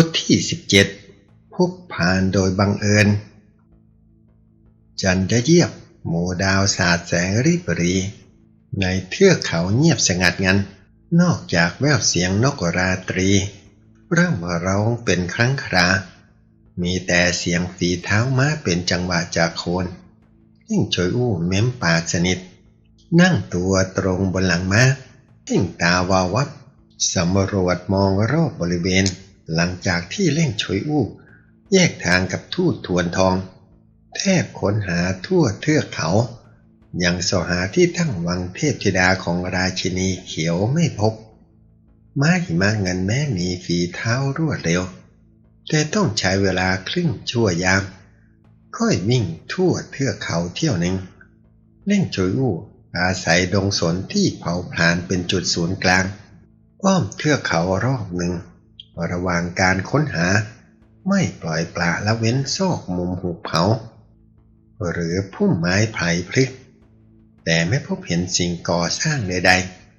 บทที่ 17 พบผ่านโดยบังเอิญ จันทร์เยียบหมู่ดาวสาดแสงริบรี ในเทือกเขาเงียบสงัดงัน นอกจากแววเสียงนกราตรี เริ่มร้องเป็นครั้งครา มีแต่เสียงฝีเท้าม้าเป็นจังหวะจากโคนยิ่งชอยอู้เม้มปากสนิท นั่งตัวตรงบนหลังม้าเพ่งตาวาววับสำรวจมองรอบบริเวณ หลังจากที่เล่งชอยอู้ แยกทางกับทูตทวนทอง แทบค้นหาทั่วเทือกเขายังสหาที่ตั้งวังเทพธิดาของราชินีเขียวไม่พบม้าหิมะเงินแม้มีฝีเท้ารวดเร็ว แต่ต้องใช้เวลาครึ่งชั่วยาม ค่อยวิ่งทั่วเทือกเขาเที่ยวหนึ่งเล่งชอยอู้อาศัยดงสนที่เผาผลาญเป็นจุดศูนย์กลาง อ้อมเทือกเขารอบหนึ่ง ระหว่างการค้นหา ไม่ปล่อยปละละเว้นซอกมุมหุบเขา หรือพุ่มไม้ไผ่พลิก แต่ไม่พบเห็นสิ่งก่อสร้างใด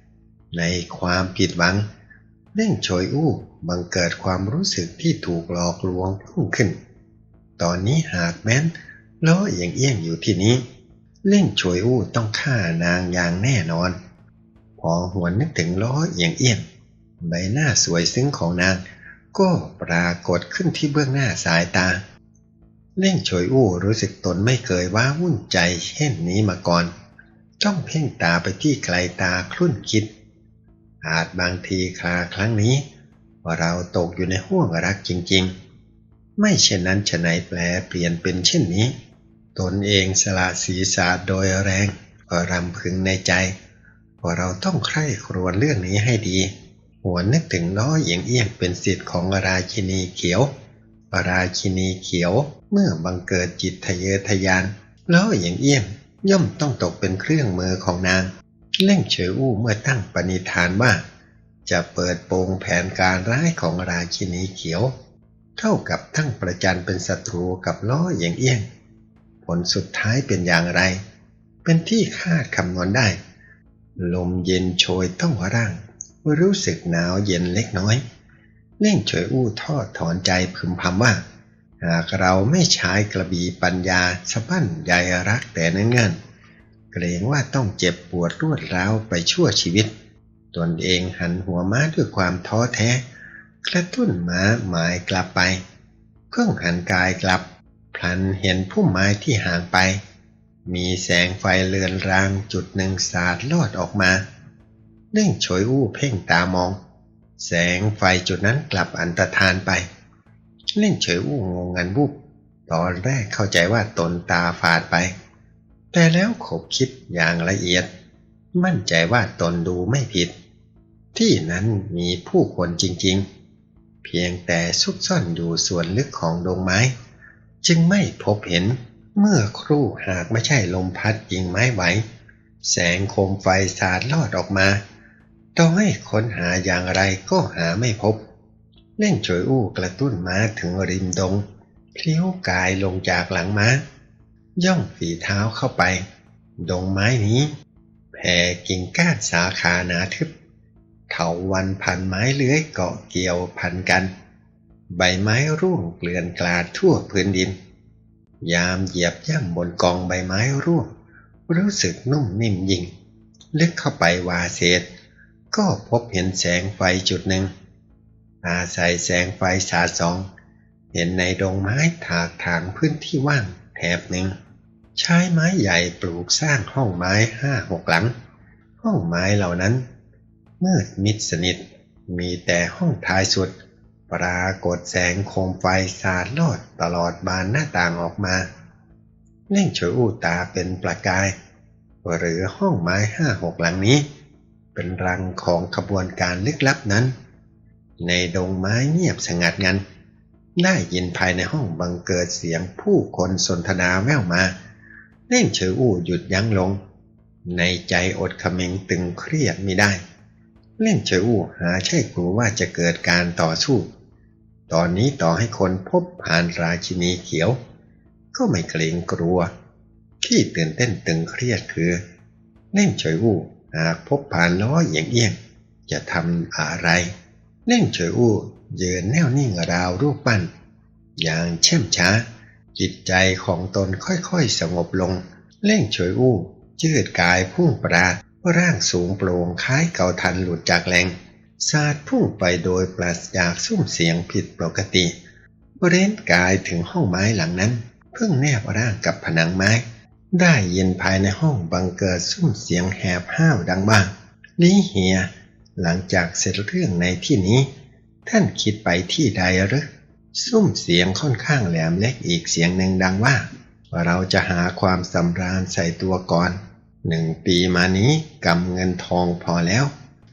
ๆ ในความผิดหวังเล่งโชยอู้บังเกิดความรู้สึกที่ถูกหลอกลวงพุ่งขึ้น ตอนนี้หากแม้นล้อเอียงเอี้ยงอยู่ที่นี้เล่งโชยอู้ต้องฆ่านางอย่างแน่นอน พอหวนนึกถึงล้อเอียงเอี้ยง ใบหน้าสวยซึ้งของนาง ก็ปรากฏขึ้นที่เบื้องหน้าสายตา เล่งโฉยอู้รู้สึกตนไม่เคยว้าวุ่นใจเช่นนี้มาก่อน จ้องเพ่งตาไปที่ไกลตาคลุ่นคิด อาจบางทีคราครั้งนี้ ว่าเราตกอยู่ในห่วงรักจริงๆ ไม่เช่นนั้นฉะไหนแปลเปลี่ยนเป็นเช่นนี้ ตนเองสละศีรษะโดยแรงก็รำพึงในใจว่าเราต้องใคร่ครวญเรื่องนี้ให้ดี หัวนนึกถึงล้อเอียงเอี้ยงเป็นสิทธิ์ของราชินีเขียว ราชินีเขียวเมื่อบังเกิดจิตทะเยอทะยานล้อเอียงเอี้ยงย่อมต้องตกเป็นเครื่องมือของนางเล่งเฉยอู้เมื่อตั้งปณิธานว่าจะเปิดโปงแผนการร้ายของราชินีเขียว เท่ากับทั้งประจันเป็นศัตรูกับล้อเอียงเอี้ยง ผลสุดท้ายเป็นอย่างไร เป็นที่คาดคำนวณได้ ลมเย็นโชยต้องร่าง รู้สึกหนาวเย็นเล็กน้อย เล่งเฉยอู้ทอดถอนใจพึมพำว่า หากเราไม่ใช้กระบี่ปัญญาสะบั้นใยรักแต่เนิ่นเกรงว่าต้องเจ็บปวดรวดร้าวไปชั่วชีวิต ตนเองหันหัวม้าด้วยความท้อแท้ กระตุ้นม้าหมายกลับไปเพิ่งหันกายกลับ พลันเห็นพุ่มไม้ที่ห่างไป มีแสงไฟเลือนรางจุดหนึ่งสาดลอดออกมา เล่งโฉยอู้เพ่งตามอง แสงไฟจุดนั้นกลับอันตรธานไป เล่งเฉยอู้งงงันบุบตอนแรกเข้าใจว่าตนตาฝาดไป แต่แล้วขบคิดอย่างละเอียด มั่นใจว่าตนดูไม่ผิด ที่นั้นมีผู้คนจริงๆ เพียงแต่ซุกซ่อนอยู่ส่วนลึกของดงไม้ จึงไม่พบเห็นเมื่อครู่หากไม่ใช่ลมพัดยิงไม้ไหว แสงโคมไฟสาดลอดออกมา ต้อให้ค้นหาอย่างไรก็หาไม่พบ เล่งโฉยอู้กระตุ้นม้าถึงริมดงพลิ้วกายลงจากหลังม้า ย่องฝีเท้าเข้าไป ดงไม้นี้แผ่กิ่งก้านสาขาหนาทึบเถาวันพันไม้เลื้อยเกาะเกี่ยวพันกัน ใบไม้ร่วงเกลื่อนกลาดทั่วพื้นดิน ยามเหยียบย่ำบนกองใบไม้ร่วง รู้สึกนุ่มนิ่มยิ่ง ลึกเข้าไปวาเศษ ก็พบเห็นแสงไฟจุดหนึ่ง อาศัยแสงไฟสาสอง เห็นในดงไม้ถากถางพื้นที่ว่างแถบหนึ่ง ใช้ไม้ใหญ่ปลูกสร้างห้องไม้ห้าหกหลัง ห้องไม้เหล่านั้นมืดมิดสนิท มีแต่ห้องท้ายสุด ปรากฏแสงโคมไฟสาดลอดตลอดบานหน้าต่างออกมาเล่งเฉยอู้ตาเป็นประกาย หรือห้องไม้ห้าหกหลังนี้ เป็นรังของขบวนการลึกลับนั้น ในดงไม้เงียบสงัดงันได้ยินภายในห้องบังเกิดเสียงผู้คนสนทนาแว่วมาเล่งเฉออู้หยุดยั้งลง ในใจอดขม็งตึงเครียดไม่ได้เล่งเฉออู้หาใช่กลัวว่าจะเกิดการต่อสู้ ตอนนี้ต่อให้คนพบผ่านราชินีเขียว ก็ไม่เกรงกลัว ที่ตื่นเต้นตึงเครียดคือเล่งเฉยอู้ หากพบผ่านล้อเอียงเอี้ยง จะทำอะไร เล่งเฉยอู้ยืนแน่วนิ่งราวรูปปั้น อย่างเช่มช้า จิตใจของตนค่อยๆสงบลง เล่งเฉยอู้ยืดกายพุ่งปราดร่างสูงโปร่งคล้ายเก่าทันหลุดจากแรงสาดพุ่งไปโดยปราศจากซุ้มเสียงผิดปกติเร้นกายถึงห้องไม้หลังนั้น เพิ่งแนบร่างกับผนังไม้ ได้ยินภายในห้องบังเกิดซุ้มเสียงแหบห้าวดังบ้างลีเฮีย หลังจากเสร็จเรื่องในที่นี้ ท่านคิดไปที่ใดหรือซุ้มเสียงค่อนข้างแหลมเล็กอีกเสียงหนึ่งดังว่า เราจะหาความสำราญใส่ตัวก่อนหนึ่งปีมานี้กำเงินทองพอแล้ว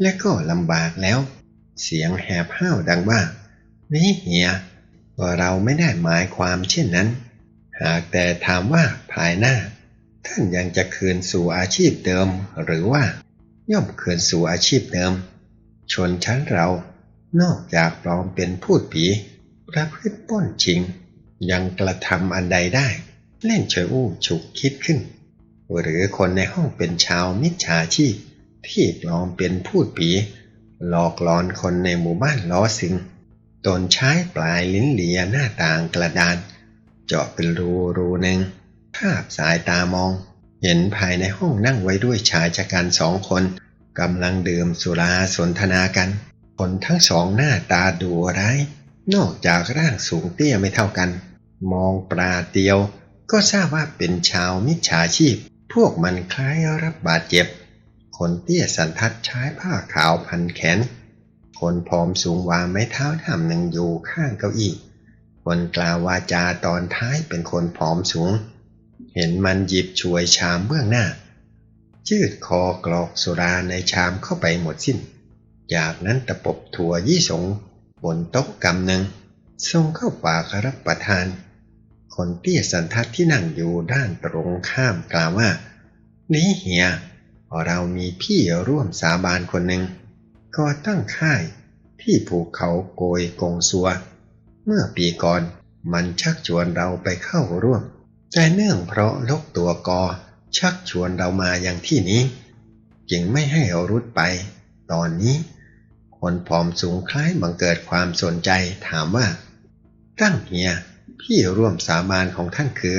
และก็ลำบากแล้ว เสียงแหบห้าวดังว่านี่เฮียเราไม่ได้หมายความเช่นนั้น หากแต่ถามว่าภายหน้า ท่านยังจะคืนสู่อาชีพเดิม หรือว่า ย่อมคืนสู่อาชีพเดิม ชนชั้นเรา นอกจากปลอมเป็นพูดผีประพฤติป้นชิง ยังกระทำอันใดได้ เล่นเฉยอู้ฉุกคิดขึ้น หรือคนในห้องเป็นชาวมิจฉาชีพ ที่ปลอมเป็นพูดผีหลอกหลอนคนในหมู่บ้านล้อสิงตนใช้ปลายลิ้นเหลียหน้าต่างกระดาน เจาะเป็นรูรูหนึ่ง ภาพสายตามอง เห็นภายในห้องนั่งไว้ด้วยชายชะกันสองคนกำลังดื่มสุราสนทนากัน คนทั้งสองหน้าตาดูร้าย นอกจากร่างสูงเตี้ยไม่เท่ากัน มองปลาเดียว ก็ทราบว่าเป็นชาวมิจฉาชีพ พวกมันคล้ายรับบาดเจ็บ คนเตี้ยสันทัดใช้ผ้าขาวพันแขน คนผอมสูงวางไม้เท้าดำหนึ่งอยู่ข้างเก้าอี้ คนกล่าววาจาตอนท้ายเป็นคนผอมสูง เห็นมันหยิบช่วยชามเบื้องหน้ายืดคอกรอกสุราในชามเข้าไปหมดสิ้น จากนั้นตะปบถั่วยี่สงบนโต๊ะกำหนึ่งส่งเข้าปากรับประทาน คนเตี้ยสันทัดที่นั่งอยู่ด้านตรงข้ามกล่าวว่า นี่เฮียเรามีพี่ร่วมสาบานคนหนึ่งก็ตั้งค่ายที่ภูเขาโกยกงซัว เมื่อปีก่อนมันชักชวนเราไปเข้าร่วม แต่เนื่องเพราะลกตัวกอชักชวนเรามาอย่างที่นี้ จึงไม่ให้เรารุดไป ตอนนี้ คนผอมสูงคล้ายบังเกิดความสนใจถามว่า ตั้งเฮียพี่ร่วมสาบานของท่านคือ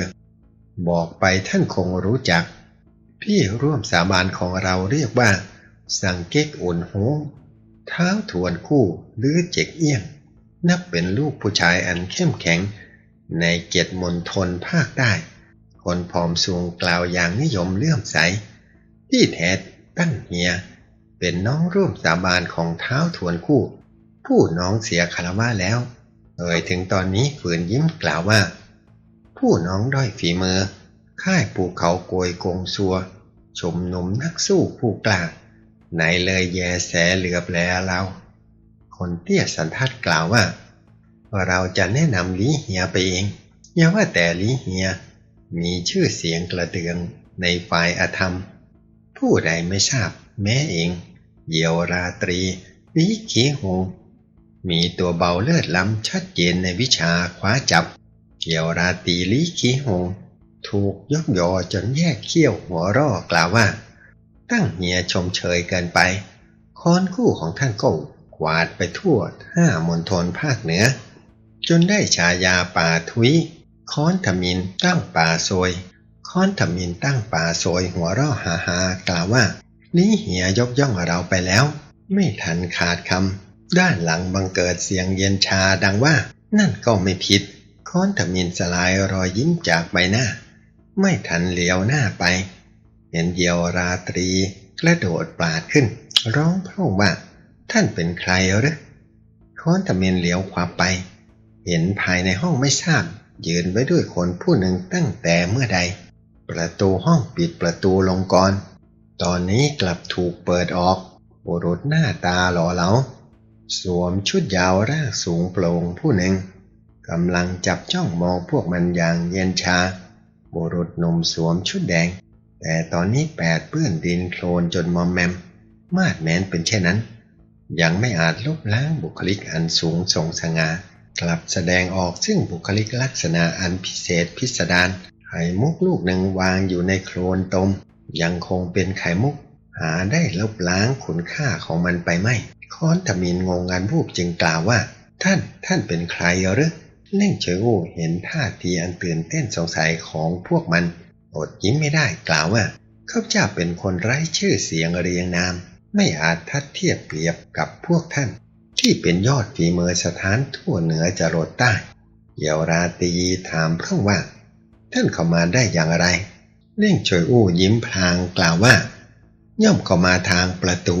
บอกไปท่านคงรู้จัก พี่ร่วมสาบานของเราเรียกว่า สังเก๊กอุ่นโฮงเท้าทวนคู่หรือเจ็กเอี้ยง นับเป็นลูกผู้ชายอันเข้มแข็ง ในเกียรติมณฑลภาคใต้ คนผอมสูงกล่าวอย่างนิยมเลื่อมใส ที่แท้ตั้งเฮีย เป็นน้องร่วมสาบานของเท้าทวนคู่ ผู้น้องเสียคารวะแล้ว เอ่ยถึงตอนนี้ฝืนยิ้มกล่าวว่า ผู้น้องด้อยฝีมือ ค่ายภูเขาโกยกงซัวชมนุมนักสู้ผู้กล้าไหนเลยแยแสเหลือบแลเรา คนเตี้ยสันทัดกล่าวว่า เราจะแนะนำลีเฮียไปเอง อย่าว่าแต่ลีเฮีย มีชื่อเสียงกระเตืองในฝ่ายอธรรม ผู้ใดไม่ทราบแม้เอง เยียวราตรีลีขีหงมีตัวเบาเลิศล้ำชัดเจนในวิชาคว้าจับ เกี่ยวราตรีลีขีหงถูกยกยอจนแยกเขี้ยวหัวร่อกล่าวว่า ตั้งเฮียชมเชยเกินไป ค้อนคู่ของท่านก็กวาดไปทั่วห้ามณฑลภาคเหนือ จนได้ฉายาป่าทุย ค้อนทมินตั้งป่าโซย ค้อนทมินตั้งป่าโซยหัวร่อหาหากล่าวว่า นี่เหียยกย่องเราไปแล้ว ไม่ทันขาดคำด้านหลังบังเกิดเสียงเย็นชาดังว่า นั่นก็ไม่ผิด ค้อนทมินสลายรอยยิ้มจากใบหน้า ไม่ทันเหลียวหน้าไป เห็นเดียวราตรีกระโดดปาดขึ้น ร้องพราะว่า ท่านเป็นใครหรือค้อนทมินเหลียวขวาไป เห็นภายในห้องไม่ทราบ ยืนไว้ด้วยคนผู้หนึ่งตั้งแต่เมื่อใด ประตูห้องปิดประตูลงก่อน ตอนนี้กลับถูกเปิดออก บุรุษหน้าตาหล่อเหลา สวมชุดยาวร่างสูงโปร่งผู้หนึ่งกกำลังจับจ้องมองพวกมันอย่างเย็นชา บุรุษหนุ่มสวมชุดแดง แต่ตอนนี้แปดเปื้อนดินโคลนจนมอมแมม มาดแมนเป็นเช่นนั้น ยังไม่อาจลบล้างบุคลิกอันสูงส่งสง่า กลับแสดงออกซึ่งบุคลิกลักษณะอันพิเศษพิสดารไข่มุกลูกหนึ่งวางอยู่ในโคลนตม ยังคงเป็นไข่มุก หาได้ลบล้างคุณค่าของมันไปไม่ค้อนทมินงงงันวูบจึงกล่าวว่า ท่านท่านเป็นใครหรือเล่งเฉยอูเห็นท่าทีอันตื่นเต้นสงสัยของพวกมัน อดยิ้มไม่ได้กล่าวว่าข้าพเจ้าเป็นคนไร้ชื่อเสียงเรียงนาม ไม่อาจทัดเทียบเปรียบกับพวกท่าน ที่เป็นยอดฝีมือสถานทั่วเหนือจรดใต้เยาวราตีถามเพื่อว่า ท่านเข้ามาได้อย่างไร เล่งเฉยอู้ยิ้มพลางกล่าวว่า ย่อมเข้ามาทางประตู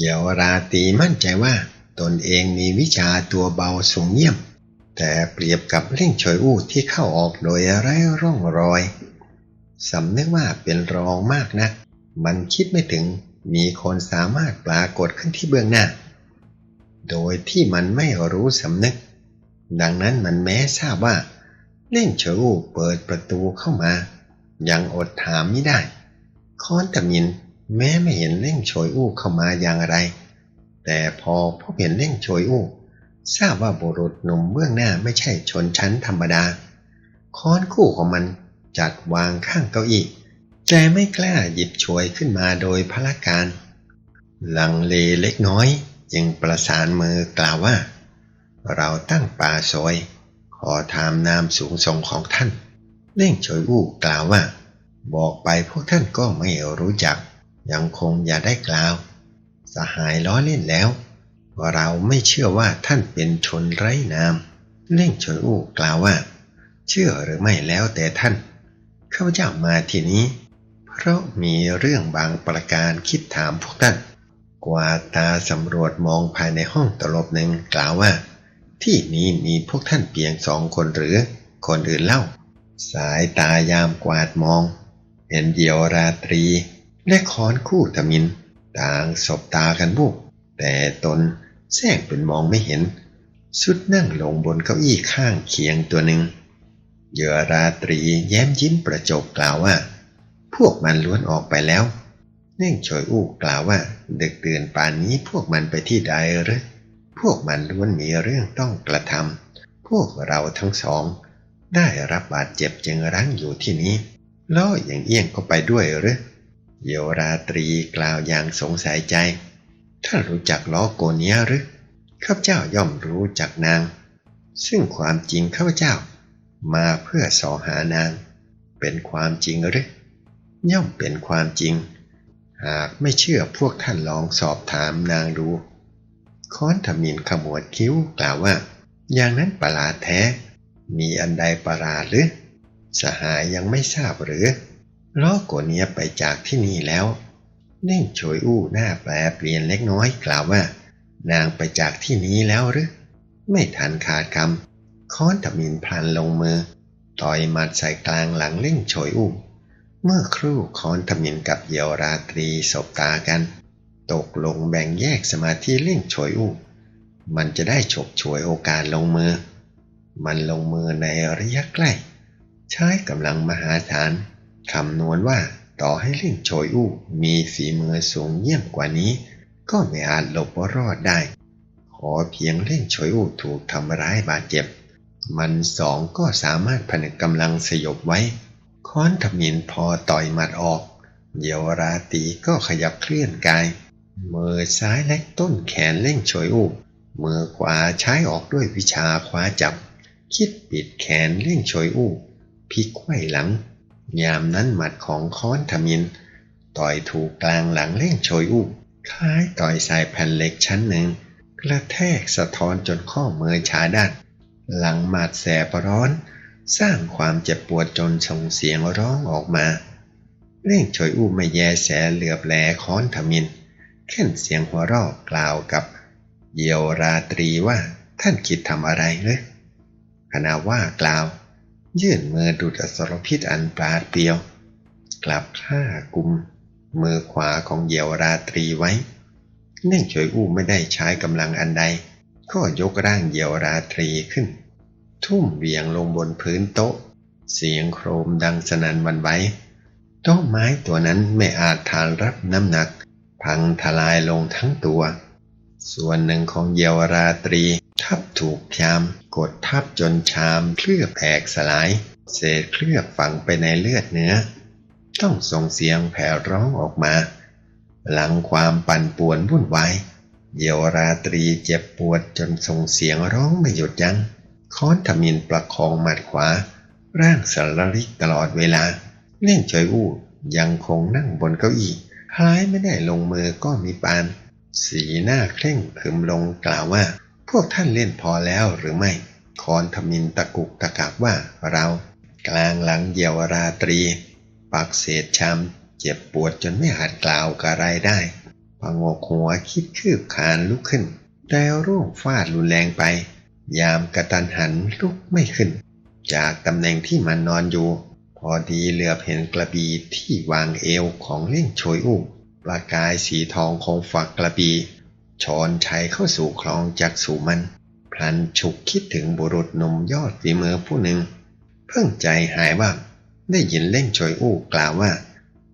เยาวราตีมั่นใจว่า ตนเองมีวิชาตัวเบาสูงเยี่ยม แต่เปรียบกับเล่งเฉยอู้ที่เข้าออกโดยไร้ร่องรอยสำนึกว่าเป็นรองมากนะมันคิดไม่ถึงมีคนสามารถปรากฏขึ้นที่เบื้องหน้า โดยที่มันไม่รู้สำนึก ดังนั้นมันแม้ทราบว่า เล่งเฉยอู้เปิดประตูเข้ามา ยังอดถามไม่ได้ คอนตะมินแม้ไม่เห็นเล่งโฉยอู้เข้ามาอย่างไร แต่พอพบเห็นเล่งโฉยอู้ทราบว่าบุรุษหนุ่มเบื้องหน้าไม่ใช่ชนชั้นธรรมดา ค้อนคู่ของมันจัดวางข้างเก้าอี้แกไม่กล้าหยิบช่วยขึ้นมาโดยพละการลังเลเล็กน้อย จึงประสานมือกล่าวว่า เราตั้งป่าซอยขอถามนามสูงส่งของท่าน เล่งโฉยอู้กล่าวว่า บอกไปพวกท่านก็ไม่รู้จัก ยังคงอย่าได้กล่าว สหายล้อเล่นแล้ว เราไม่เชื่อว่าท่านเป็นชนไร้นาม เล่งโฉยอู้กล่าวว่า เชื่อหรือไม่แล้วแต่ท่านข้าพเจ้ามาที่นี้ เพราะมีเรื่องบางประการคิดถามพวกท่าน กวาดตาสำรวจมองภายในห้องตลบหนึ่งกล่าวว่า ที่นี้มีพวกท่านเพียงสองคนหรือ คนอื่นเล่า สายตายามกวาดมอง เห็นเดียวราตรี และค้อนคู่ตะมิน ต่างสบตากันบุกแต่ตนแทรกเป็นมองไม่เห็น สุดนั่งลงบนเก้าอี้ข้างเคียงตัวหนึ่งเหยื่อราตรีแย้มยิ้มประจบกล่าวว่า พวกมันล้วนออกไปแล้ว เน่งโฉยอูกล่าวว่าดึกเตือนป่านนี้พวกมันไปที่ใดหรือพวกมันล้วนมีเรื่องต้องกระทำพวกเราทั้งสอง ได้รับบาดเจ็บจึงรั้งอยู่ที่นี้ล้ออย่างเอี้ยงก็ไปด้วยหรือเยวราตรีกล่าวอย่างสงสัยใจท่ารู้จักล้อโกเนียหรือข้าพเจ้าย่อมรู้จักนาง ซึ่งความจริงข้าพเจ้า มาเพื่อสอหานาง เป็นความจริงหรือย่อมเป็นความจริง หากไม่เชื่อพวกท่านลองสอบถามนางดู ค้อนทมินขมวดคิ้วกล่าวว่า อย่างนั้นประหลาดแท้ มีอันใดประหลาดหรือ สหายยังไม่ทราบหรือล้อโกเนียไปจากที่นี่แล้วเน่งโฉยอู้หน้าแปลเปลี่ยนเล็กน้อยกล่าวว่า นางไปจากที่นี้แล้วหรือ ไม่ทันขาดคำค้อนตะมินพลันลงมือ ต่อยมัดใส่กลางหลังเล่งโฉยอู้ เมื่อครู่คอนตะมินกับเยาวราตรีสบตากัน ตกลงแบ่งแยกสมาธิเล่งโฉยอู้มันจะได้ฉกฉวยโอกาสลงมือ มันลงมือในระยะใกล้ ใช้กำลังมหาศาลคำนวณว่าต่อให้เล่งโฉยอู้มีฝีมือสูงเยี่ยมกว่านี้ ก็ไม่อาจหลบรอดได้ ขอเพียงเล่งโฉยอู้ถูกทำร้ายบาดเจ็บ มันสองก็สามารถผนึกกำลังสยบไว้ ค้อนทมินพอต่อยหมัดออกเยาวราตีก็ขยับเคลื่อนกาย มือซ้ายและต้นแขนเล่งโฉยอูมือขวาใช้ออกด้วยวิชาคว้าจับ คิดปิดแขนเล่งโฉยอูพลิกไขว้หลัง ยามนั้นหมัดของค้อนทมิน ต่อยถูกกลางหลังเล่งโฉยอูคล้ายต่อยใส่แผ่นเหล็กชั้นหนึ่ง กระแทกสะท้อนจนข้อมือชาด้านหลังหมาดแสบร้อน สร้างความเจ็บปวดจนส่งเสียงร้องออกมา เร่งฉอยอู้ไม่แยแสเหลือบแลค้อนทมินเข่นเสียงหัวเราะกล่าวกับเยียวราตรีว่าท่านคิดทำอะไรเลยขณะว่ากล่าว ยื่นมือดูดอสรพิษอันปราดเปรียว กลับฆ่ากุม มือขวาของเยียวราตรีไว้เน่งเฉยอู้ไม่ได้ใช้กำลังอันใด ก็ยกร่างเยียวราตรีขึ้น ทุ่มเหวียงลงบนพื้นโต๊ะ เสียงโครมดังสนั่นวันไหวโต๊ะไม้ตัวนั้นไม่อาจทานรับน้ำหนัก พังทลายลงทั้งตัว ส่วนหนึ่งของเยาวราตรี ทับถูกพยาม กดทับจนชามเคลือบแตกสลาย เศษเคลือบฝังไปในเลือดเนื้อ ต้องส่งเสียงแผ่ร้องออกมา หลังความปั่นป่วนวุ่นวายเยาวราตรีเจ็บปวดจนส่งเสียงร้องไม่หยุดยัง้ง ค้อนทมินประคองหมัดขวา ร่างสารลิกตลอดเวลา เล่งเฉยอู้ยังคงนั่งบนเก้าอี้คล้ายไม่ได้ลงมือก็มีปาน สีหน้าเคร่งขรึมลงกล่าวว่า พวกท่านเล่นพอแล้วหรือไม่คอนทมินตะกุกตะกักว่าเรา กลางหลังเยาวราตรี ปักเศษชามเจ็บปวดจนไม่อาจกล่าวกะไรได้พงกหัวคิดคืบคานลุกขึ้นแต่ร่วงฟาดรุนแรงไป ยามกระตันหันลุกไม่ขึ้น จากตำแหน่งที่มันนอนอยู่ พอดีเหลือบเห็นกระบีที่วางเอวของเล่งโชยอู้ประกายสีทองคงฝักกระบีชอนชัยเข้าสู่คลองจากสู่มัน พลันฉุกคิดถึงบุรุษหนุ่มยอดฝีมือผู้หนึ่ง เพิ่งใจหายว่าได้ยินเล่งโชยอู้กล่าวว่า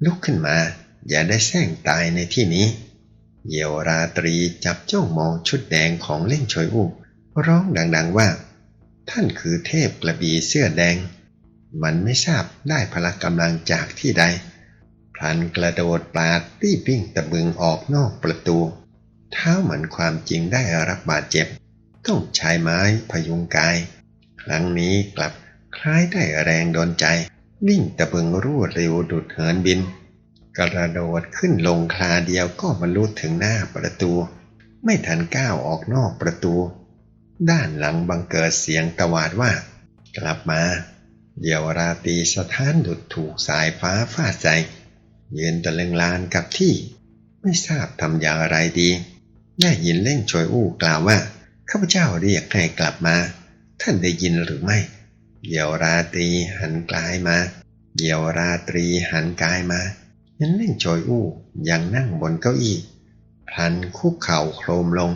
ลุกขึ้นมา อย่าได้แซงตายในที่นี้ เยวราตรีจับจ้องมองชุดแดงของเล่งโชยอู้ ร้องดังๆว่า ท่านคือเทพกระบีเสื้อแดง มันไม่ทราบได้พละกำลังจากที่ใด พลันกระโดดปาดตี้ปิ้งตะบึงออกนอกประตู เท้าเหมือนความจริงได้รับบาดเจ็บ ต้องใช้ไม้พยุงกาย ครั้งนี้กลับคล้ายได้แรงโดนใจ วิ่งตะบึงรวดเร็วดุดเหินบิน กระโดดขึ้นลงคลาเดียวก็บรรลุถึงหน้าประตู ไม่ทันก้าวออกนอกประตู ด้านหลังบังเกิดเสียงตวาดว่า กลับมา เดี๋ยวราตีสถานดุดถูกสายฟ้าฟาดใจยืนตะลึงลานกับที่ ไม่ทราบทำอย่างไรดีได้ยินเล่งชวยอู้กล่าวว่าข้าพเจ้าเรียกให้กลับมา ท่านได้ยินหรือไม่ เดี๋ยวราตรีหันกลายมา เดี๋ยวราตรีหันกายมาเห็นเล่งช่วยอู้ยังนั่งบนเก้าอี้พลันคุกเข่าโครมลง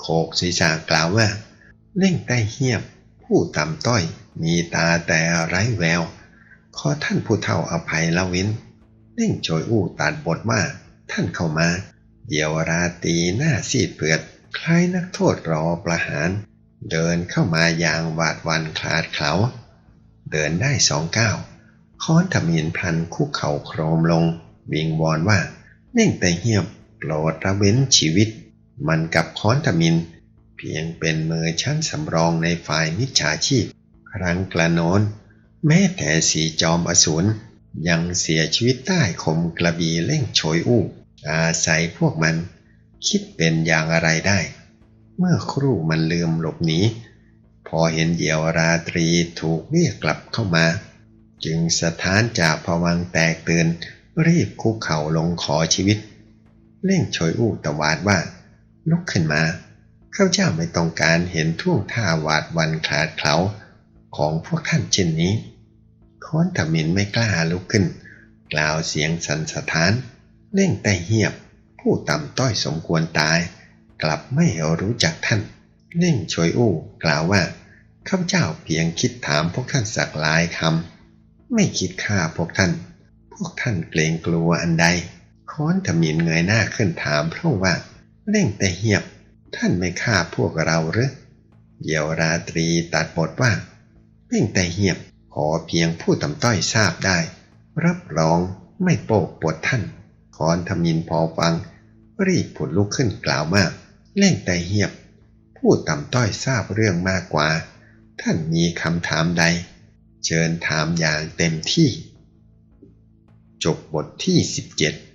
โขกศีรษะกล่าวว่า เล่งใต้เหียบ ผู้ต่ำต้อย มีตาแต่ไร้แวว ขอท่านผู้เฒ่าอภัยละวินเล่งโจยอู้ตัดบทว่า ท่านเข้ามา เดียวราตีหน้าซีดเปือด คล้ายนักโทษรอประหาร เดินเข้ามาอย่างหวาดวันคลาดเขา เดินได้สองก้าวค้อนทมินพลันคุกเข่าโครมลง วิงวอนว่าเล่งแต่เหียบโปรดระเว้นชีวิต มันกับค้อนทมิน เพียงเป็นมือชั้นสำรองในฝ่ายมิจฉาชีพ ครั้งกระโนนแม้แต่สีจอมอสูรยังเสียชีวิตใต้คมกระบี่เล่งโชยอู้ อาศัยพวกมัน คิดเป็นอย่างอะไรได้ เมื่อครู่มันลืมหลบหนีพอเห็นเดียวราตรีถูกเรียกกลับเข้ามา จึงสถานจากผวังแตกตื่นรีบคุกเข่าลงขอชีวิต เล่งโชยอู้ตะวาดว่า ลุกขึ้นมา ข้าเจ้าไม่ต้องการเห็นท่วงท่าหวาดวันคลาดเขาของพวกท่านเช่นนี้ค้อนทมินไม่กล้าลุกขึ้น กล่าวเสียงสันสถานเร่งแต่เหียบ ผู้ต่ำต้อยสมควรตาย กลับไม่รู้จักท่านเร่งชวยอู้กล่าวว่าข้าพเจ้าเพียงคิดถามพวกท่านสักหลายคำไม่คิดฆ่าพวกท่าน พวกท่านเกรงกลัวอันใด ค้อนทมินเงยหน้าขึ้นถามเพราะว่า เร่งแต่เหียบ ท่านไม่ฆ่าพวกเราหรือเยาวราตรีตัดบทว่าเร่งแต่เหียบขอเพียงผู้ต่ำต้อยทราบได้ รับรองไม่โปกปวดท่านคอนทมินพอฟัง รีบผุดลุกขึ้นกล่าวว่าเร่งแต่เหียบ ผู้ต่ำต้อยทราบเรื่องมากกว่า ท่านมีคำถามใด เชิญถามอย่างเต็มที่ จบบทที่17